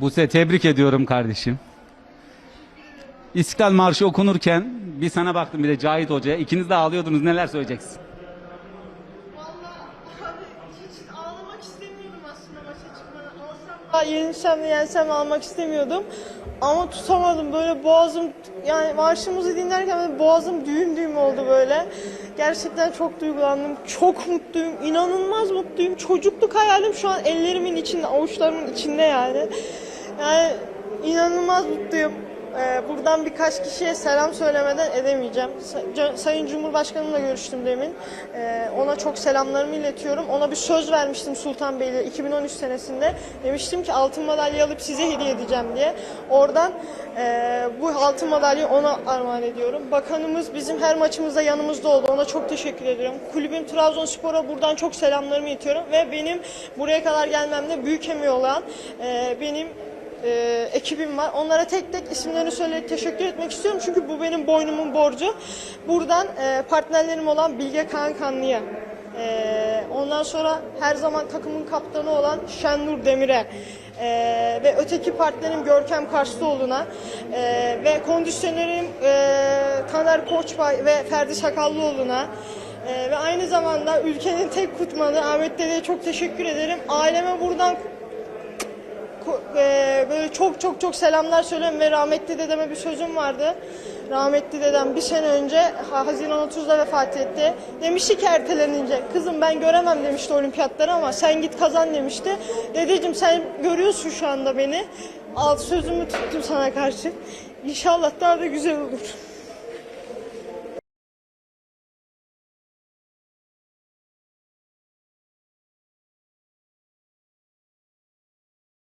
Buse tebrik ediyorum kardeşim. İstiklal Marşı okunurken bir sana baktım bir de Cahit Hoca'ya. İkiniz de ağlıyordunuz. Neler söyleyeceksin? Yenilsem de yensem de almak istemiyordum. Ama tutamadım böyle boğazım yani marşımızı dinlerken boğazım düğüm düğüm oldu böyle. Gerçekten çok duygulandım. Çok mutluyum. inanılmaz mutluyum. Çocukluk hayalim şu an ellerimin içinde, avuçlarımın içinde yani. Yani inanılmaz mutluyum. Ee, buradan birkaç kişiye selam söylemeden edemeyeceğim. Sayın Cumhurbaşkanımla görüştüm demin. Ee, ona çok selamlarımı iletiyorum. Ona bir söz vermiştim Sultanbeyli 2013 senesinde. Demiştim ki altın madalya alıp size hediye edeceğim diye. Oradan e, bu altın madalyayı ona armağan ediyorum. Bakanımız bizim her maçımızda yanımızda oldu. Ona çok teşekkür ediyorum. Kulübüm Trabzonspor'a buradan çok selamlarımı iletiyorum. Ve benim buraya kadar gelmemde büyük emeği olan e, benim e, ekibim var. Onlara tek tek isimlerini söyleyip teşekkür etmek istiyorum. Çünkü bu benim boynumun borcu. Buradan e, partnerlerim olan Bilge Kaan Kanlı'ya, e, ondan sonra her zaman takımın kaptanı olan Şenur Demir'e, e, ve öteki partnerim Görkem Karslıoğlu'na e, ve kondisyonerim e, Taner Koçbay ve Ferdi Sakallıoğlu'na e, ve aynı zamanda ülkenin tek kutmanı Ahmet Dede'ye çok teşekkür ederim. Aileme buradan eee, böyle çok çok çok selamlar söylüyorum ve rahmetli dedeme bir sözüm vardı. Rahmetli dedem bir sene önce Ha- Haziran 30'da vefat etti. Demişti ki ertelenince kızım ben göremem demişti olimpiyatları ama sen git kazan demişti. Dedeciğim sen görüyorsun şu anda beni. Al sözümü tuttum sana karşı. İnşallah daha da güzel olur.